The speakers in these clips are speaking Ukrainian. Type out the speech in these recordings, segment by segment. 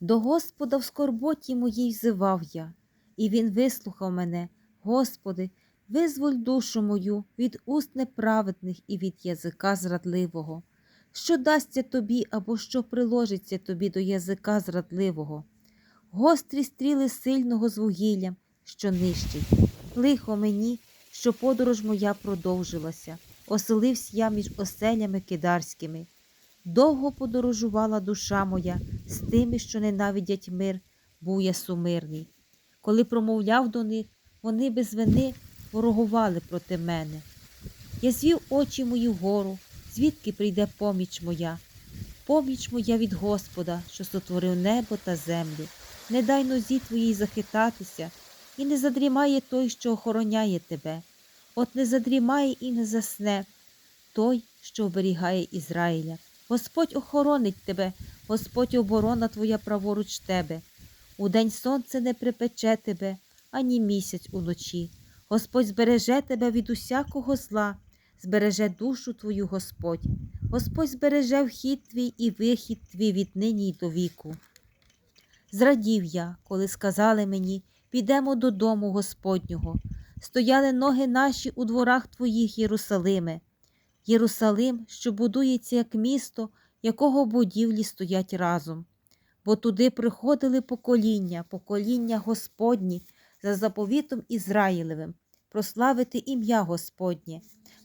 До Господа в скорботі моїй взивав я, і Він вислухав мене, Господи, визволь душу мою від уст неправедних і від язика зрадливого. Що дасться тобі або що приложиться тобі до язика зрадливого? Гострі стріли сильного з вугіллям, що нищить. Лихо мені, що подорож моя продовжилася, оселився я між оселями кидарськими. Довго подорожувала душа моя з тими, що ненавидять мир, був я сумирний. Коли промовляв до них, вони без вини ворогували проти мене. Я звів очі мої вгору, звідки прийде поміч моя. Поміч моя від Господа, що сотворив небо та землю. Не дай нозі твоїй захитатися, і не задрімає той, що охороняє тебе. От не задрімає і не засне той, що оберігає Ізраїля. Господь охоронить тебе, Господь оборона твоя праворуч тебе. Удень сонце не припече тебе, ані місяць уночі. Господь збереже тебе від усякого зла, збереже душу твою Господь. Господь збереже вхід твій і вихід твій від нині й до віку. Зрадів я, коли сказали мені, підемо додому Господнього. Стояли ноги наші у дворах твоїх, Єрусалиме. Єрусалим, що будується як місто, якого будівлі стоять разом. Бо туди приходили покоління, покоління Господні за заповітом Ізраїлевим, прославити ім'я Господнє,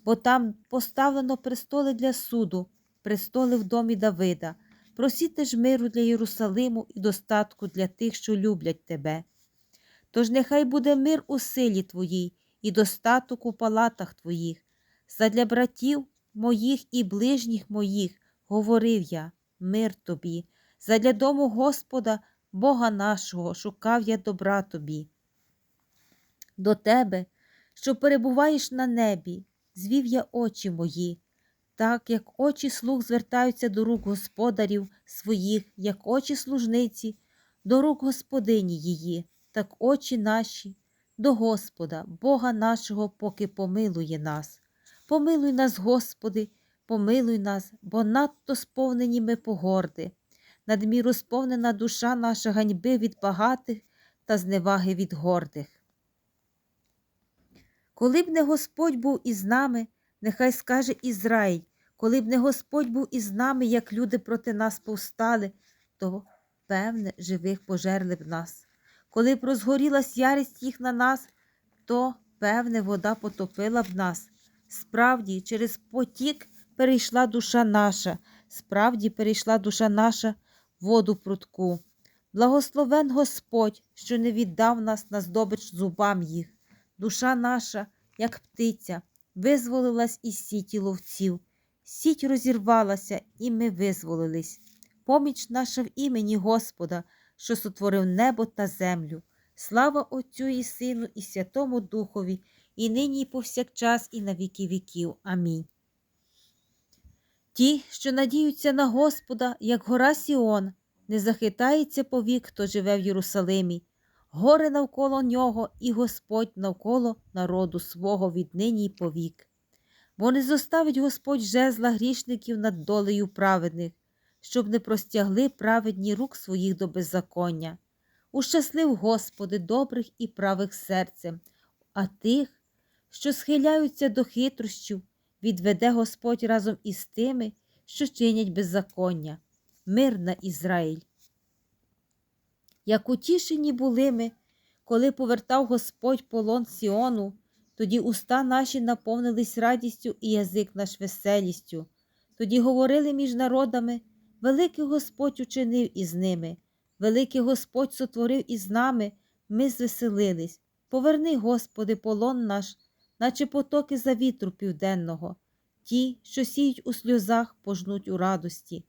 бо там поставлено престоли для суду, престоли в домі Давида. Просіте ж миру для Єрусалиму і достатку для тих, що люблять тебе. Тож нехай буде мир у силі твоїй і достаток у палатах твоїх. Задля братів моїх і ближніх моїх говорив я, мир тобі, задля дому Господа, Бога нашого, шукав я добра тобі. До тебе, що перебуваєш на небі, звів я очі мої, так як очі слуг звертаються до рук господарів своїх, як очі служниці, до рук господині її, так очі наші до Господа, Бога нашого, поки помилує нас. Помилуй нас, Господи, помилуй нас, бо надто сповнені ми погорди, надміру сповнена душа наша ганьби від багатих та зневаги від гордих. Коли б не Господь був із нами, нехай скаже Ізраїль, коли б не Господь був із нами, як люди проти нас повстали, то, певне, живих пожерли б нас. Коли б розгорілась ярість їх на нас, то, певне, вода потопила б нас. Справді, через потік перейшла душа наша, справді перейшла душа наша воду прутку. Благословен Господь, що не віддав нас на здобич зубам їх. Душа наша, як птиця, визволилась із сіті ловців. Сіть розірвалася, і ми визволились. Поміч наша в імені Господа, що сотворив небо та землю. Слава Отцю і Сину, і Святому Духові, і нині, і повсякчас, і на віки віків. Амінь. Ті, що надіються на Господа, як гора Сіон, не захитається повік, хто живе в Єрусалимі. Гори навколо нього, і Господь навколо народу свого віднині й повік. Бо не зоставить Господь жезла грішників над долею праведних, щоб не простягли праведні рук своїх до беззаконня. Ущаслив, Господи, добрих і правих серцем, а тих, що схиляються до хитрощів, відведе Господь разом із тими, що чинять беззаконня. Мир на Ізраїль. Як утішені були ми, коли повертав Господь полон Сіону, тоді уста наші наповнились радістю і язик наш веселістю. Тоді говорили між народами, великий Господь учинив із ними, великий Господь сотворив із нами, ми звеселились. Поверни, Господи, полон наш, наче потоки за вітру південного. Ті, що сіють у сльозах, пожнуть у радості.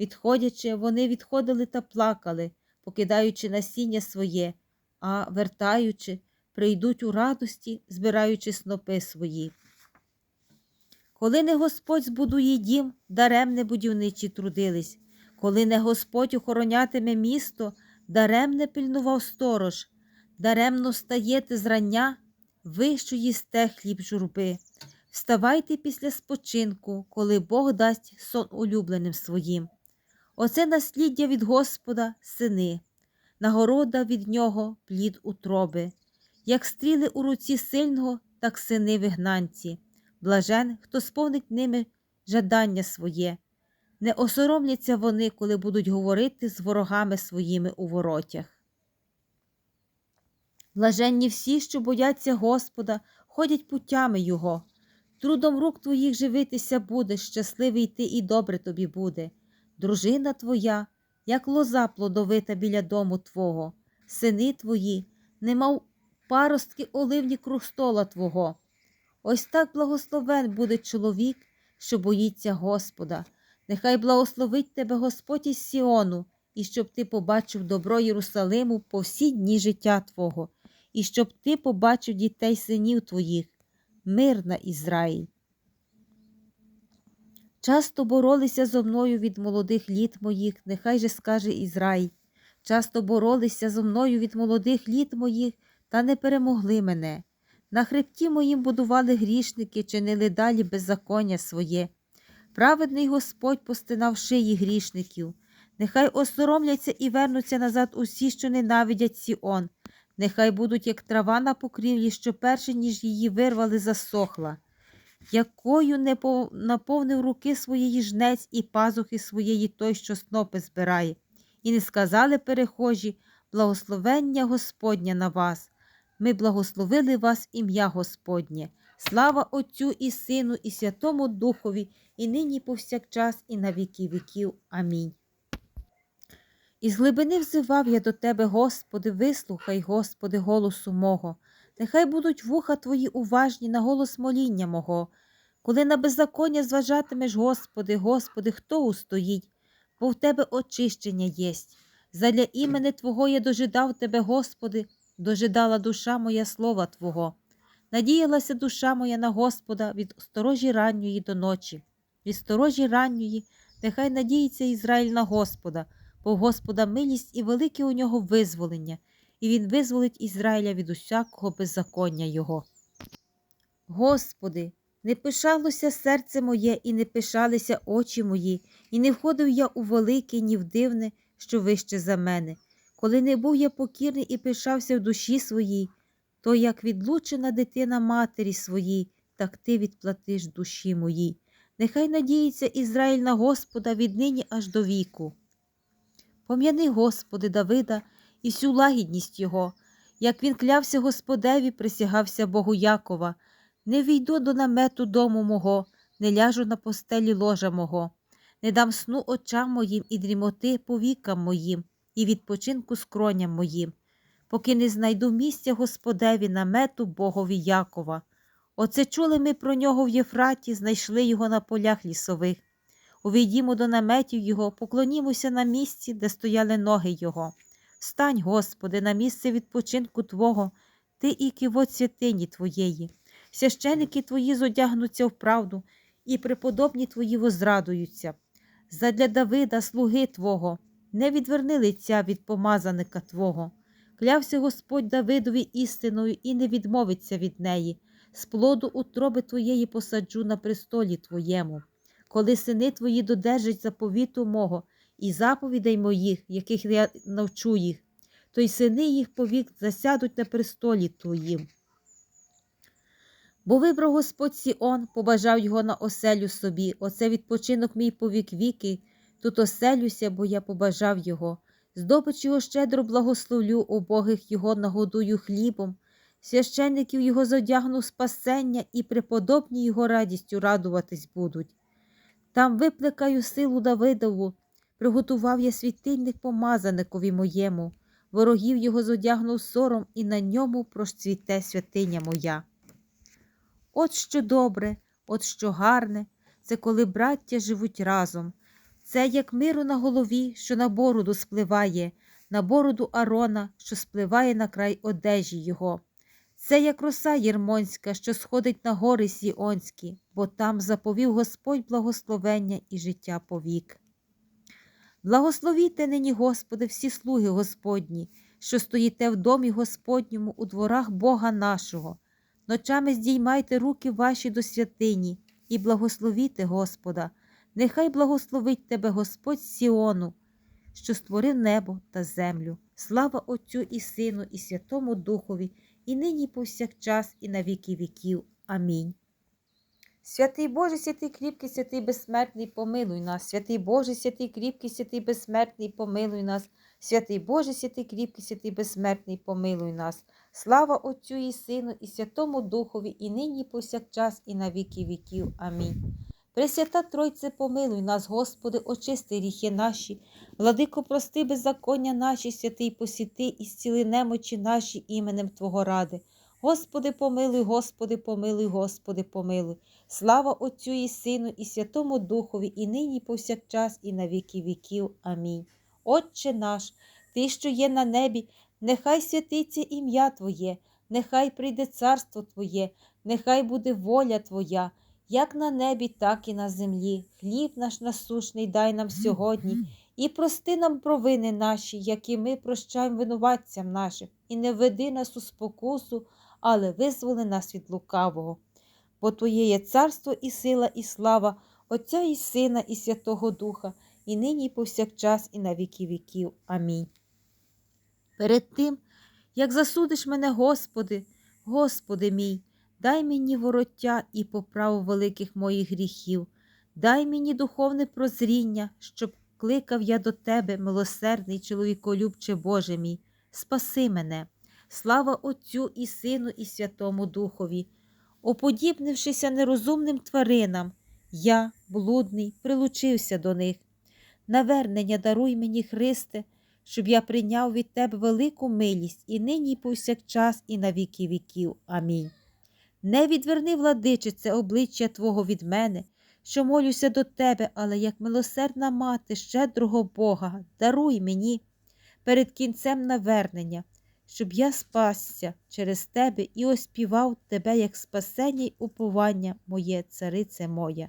Відходячи, вони відходили та плакали, покидаючи насіння своє, а вертаючи, прийдуть у радості, збираючи снопи свої. Коли не Господь збудує дім, даремне будівничі трудились, коли не Господь охоронятиме місто, даремне пильнував сторож, даремно встаєте зрання, ви, що їсте хліб журби. Вставайте після спочинку, коли Бог дасть сон улюбленим своїм. Оце насліддя від Господа сини, нагорода від нього плід утроби. Як стріли у руці сильного, так сини вигнанці. Блажен, хто сповнить ними жадання своє. Не осоромляться вони, коли будуть говорити з ворогами своїми у воротях. Блаженні всі, що бояться Господа, ходять путями Його. Трудом рук твоїх живитися будеш, щасливий ти і добре тобі буде. Дружина твоя, як лоза плодовита біля дому твого, сини твої, немов паростки оливні круг стола твого. Ось так благословен буде чоловік, що боїться Господа. Нехай благословить тебе Господь із Сіону, і щоб ти побачив добро Єрусалиму по всі дні життя Твого, і щоб ти побачив дітей синів твоїх, мир на Ізраїль. Часто боролися зо мною від молодих літ моїх, нехай же скаже Ізраїль. Часто боролися зо мною від молодих літ моїх, та не перемогли мене. На хребті моїм будували грішники, чинили далі беззаконня своє. Праведний Господь постинав шиї грішників. Нехай осоромляться і вернуться назад усі, що ненавидять Сіон. Нехай будуть, як трава на покрівлі, що перше, ніж її вирвали, засохла. Якою не наповнив руки своєї жнець і пазухи своєї той, що снопи збирає, і не сказали перехожі, благословення Господня на вас. Ми благословили вас ім'я Господнє. Слава Отцю і Сину, і Святому Духові, і нині повсякчас, і на віки віків. Амінь. Із глибини взивав я до Тебе, Господи, вислухай, Господи, голосу мого. Нехай будуть вуха Твої уважні на голос моління мого. Коли на беззаконня зважатимеш, Господи, Господи, хто устоїть? Бо в Тебе очищення єсть. Задля імени Твого я дожидав Тебе, Господи, дожидала душа моя слова Твого. Надіялася душа моя на Господа від сторожі ранньої до ночі. Від сторожі ранньої, нехай надіється Ізраїль на Господа, бо в Господа милість і велике у нього визволення, і він визволить Ізраїля від усякого беззаконня його. Господи, не пишалося серце моє, і не пишалися очі мої, і не входив я у велике, ні в дивне, що вище за мене. Коли не був я покірний і пишався в душі своїй, то як відлучена дитина матері своїй, так ти відплатиш душі моїй. Нехай надіється Ізраїль на Господа віднині аж до віку. Пом'яни, Господи, Давида і всю лагідність його, як він клявся Господеві, присягався Богу Якова, не війду до намету дому мого, не ляжу на постелі ложа мого, не дам сну очам моїм і дрімоти повікам моїм, і відпочинку скроням моїм, поки не знайду місця Господеві намету Богові Якова. Оце чули ми про нього в Єфраті, знайшли його на полях лісових. Увійдімо до наметів його, поклонімося на місці, де стояли ноги його. Встань, Господи, на місце відпочинку Твого, Ти і кивот святині Твоєї. Священики Твої зодягнуться в правду, і преподобні Твої возрадуються. Задля Давида, слуги Твого, не відверни лиця від помазаника Твого. Клявся Господь Давидові істиною і не відмовиться від неї. З плоду утроби Твоєї посаджу на престолі Твоєму. Коли сини Твої додержать заповіту мого і заповідей моїх, яких я навчу їх, то й сини їх повік засядуть на престолі Твоїм. Бо вибрав Господь Сіон, побажав його на оселю собі, оце відпочинок мій повік віки, тут оселюся, бо я побажав його. Здобич його щедро благословлю, убогих його нагодую хлібом, священників його зодягну спасення, і преподобні його радістю радуватись будуть. Там виплекаю силу Давидову, приготував я світильник помазаникові моєму, ворогів його зодягнув сором, і на ньому прощцвіте святиня моя. От що добре, от що гарне, це коли браття живуть разом. Це як миру на голові, що на бороду спливає, на бороду Арона, що спливає на край одежі його. Це як роса єрмонська, що сходить на гори сіонські, бо там заповів Господь благословення і життя повік. Благословіте нині, Господи, всі слуги Господні, що стоїте в домі Господньому у дворах Бога нашого. Ночами здіймайте руки ваші до святині і благословіте Господа, Нехай благословить тебе Господь Сіону, що створив небо та землю. Слава Отцю і Сину, і Святому Духові, і нині повсякчас, і на віки віків. Амінь. Святий Боже, святий кріпкий, святий безсмертний, помилуй нас. Святий Боже, святий кріпкий, святий безсмертний, помилуй нас. Святий Боже, святий кріпкий, святий безсмертний, помилуй нас. Слава Отцю і Сину, і Святому Духові, і нині, повсякчас, і на віки віків. Амінь. Пресвята Тройце, помилуй нас, Господи, очисти гріхи наші, владико, прости беззаконня наші, святий посіти і зціли немочі наші іменем Твого ради. Господи, помилуй, Господи, помилуй, Господи, помилуй. Слава Отцю і Сину, і Святому Духові, і нині, і повсякчас, і на віки віків. Амінь. Отче наш, Ти, що є на небі, нехай святиться ім'я Твоє, нехай прийде царство Твоє, нехай буде воля Твоя, як на небі, так і на землі. Хліб наш насушний дай нам сьогодні, і прости нам провини наші, які ми прощаємо винуватцям нашим, і не веди нас у спокусу, але визволи нас від лукавого. Бо Твоє є царство і сила, і слава, Отця і Сина, і Святого Духа, і нині, і повсякчас, і на віки віків. Амінь. Перед тим, як засудиш мене, Господи, Господи мій, дай мені вороття і поправу великих моїх гріхів, дай мені духовне прозріння, щоб кликав я до Тебе, милосердний чоловіколюбче Боже мій, спаси мене, слава Отцю і Сину, і Святому Духові. Уподібнившися нерозумним тваринам, я, блудний, прилучився до них. Навернення даруй мені, Христе, щоб я прийняв від Тебе велику милість і нині, і повсякчас, і на віки віків. Амінь. Не відверни, владичице, обличчя Твого від мене, що молюся до Тебе, але як милосердна мати, щедрого Бога, даруй мені перед кінцем навернення, щоб я спасся через Тебе і оспівав Тебе як спасення й уповання моє, царице моя.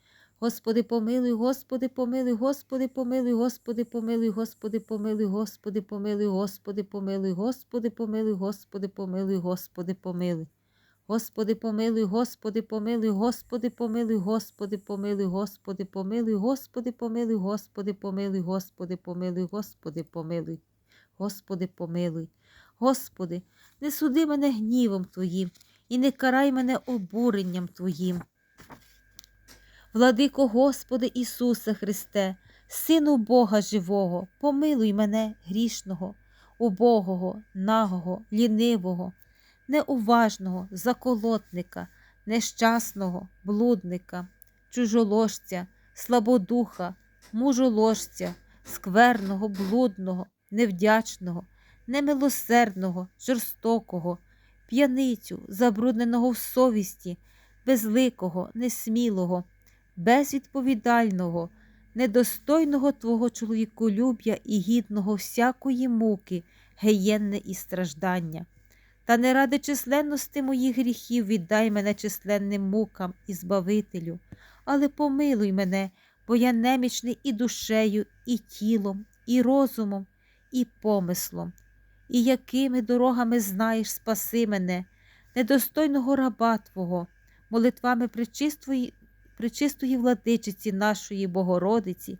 Господи, помилуй, Господи, помилуй, Господи, помилуй, Господи, помилуй, Господи, помилуй, Господи, помилуй, Господи, помилуй, Господи, помилуй, Господи, помилуй, Господи, помилуй. Господи, помилуй, Господи, помилуй, Господи, помилуй, Господи, помилуй, Господи, помилуй, Господи, помилуй, Господи, помилуй, Господи, помилуй, Господи, помилуй. Господи, помилуй. Господи, не суди мене гнівом Твоїм і не карай мене обуренням Твоїм. Владико Господи Ісусе Христе, Сину Бога живого, помилуй мене грішного, убогого, нагого, лінивого, неуважного, заколотника, нещасного, блудника, чужоложця, слабодуха, мужоложця, скверного, блудного, невдячного, немилосердного, жорстокого, п'яницю, забрудненого в совісті, безликого, несмілого, безвідповідального, недостойного Твого чоловіколюб'я і гідного всякої муки, геєнне і страждання. Та не ради численності моїх гріхів віддай мене численним мукам і збавителю, але помилуй мене, бо я немічний і душею, і тілом, і розумом, і помислом. І якими дорогами знаєш, спаси мене, недостойного раба Твого, молитвами причистої, причистої владичиці нашої Богородиці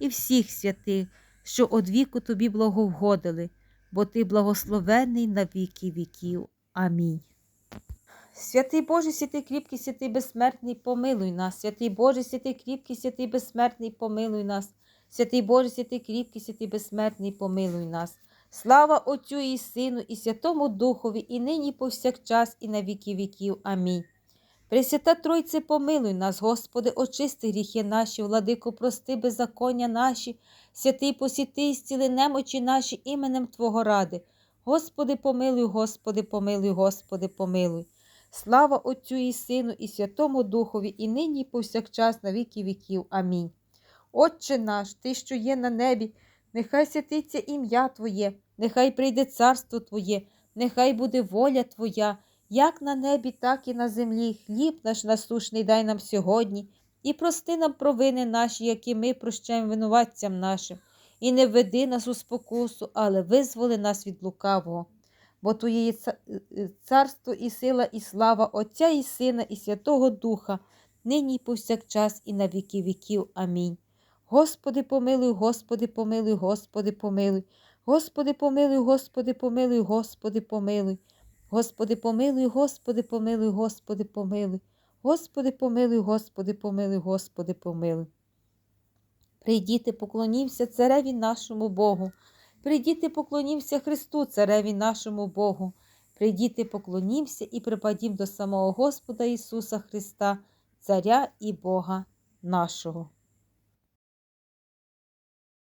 і всіх святих, що од віку тобі благовгодили, бо ти благословений на віки віків. Амінь. Святий Боже, святий кріпкий, святий безсмертний, помилуй нас. Святий Боже, святий кріпкий, святий безсмертний, помилуй нас. Святий Боже, святий кріпкий, святий безсмертний, помилуй нас. Слава Отцю і Сину, і Святому Духові, і нині, і повсякчас, і на віки віків. Амінь. Пресвята Тройце, помилуй нас, Господи, очисти гріхи наші, владико, прости беззаконня наші, святий посіти і зціли немочі наші іменем Твого ради. Господи, помилуй, Господи, помилуй, Господи, помилуй. Слава Отцю і Сину, і Святому Духові, і нині, і повсякчас, на віки віків. Амінь. Отче наш, Ти, що є на небі, нехай святиться ім'я Твоє, нехай прийде царство Твоє, нехай буде воля Твоя, як на небі, так і на землі. Хліб наш насушний дай нам сьогодні, і прости нам провини наші, які ми прощаємо винуватцям нашим, і не веди нас у спокусу, але визволи нас від лукавого. Бо Твоє е, царство і сила, і слава Отця і Сина, і Святого Духа, нині і повсякчас, і на віки віків. Амінь. Господи, помилуй, Господи, помилуй, Господи, помилуй. Господи, помилуй, Господи, помилуй, Господи, помилуй. Господи, помилуй, Господи, помилуй, Господи, помилуй. Господи, помилуй, Господи, помилуй, Господи, помилуй. Прийдіте, поклонімся цареві нашому Богу. Прийдіте, поклонімся Христу, цареві нашому Богу. Прийдіте, поклонімся і припадім до самого Господа Ісуса Христа, Царя і Бога нашого.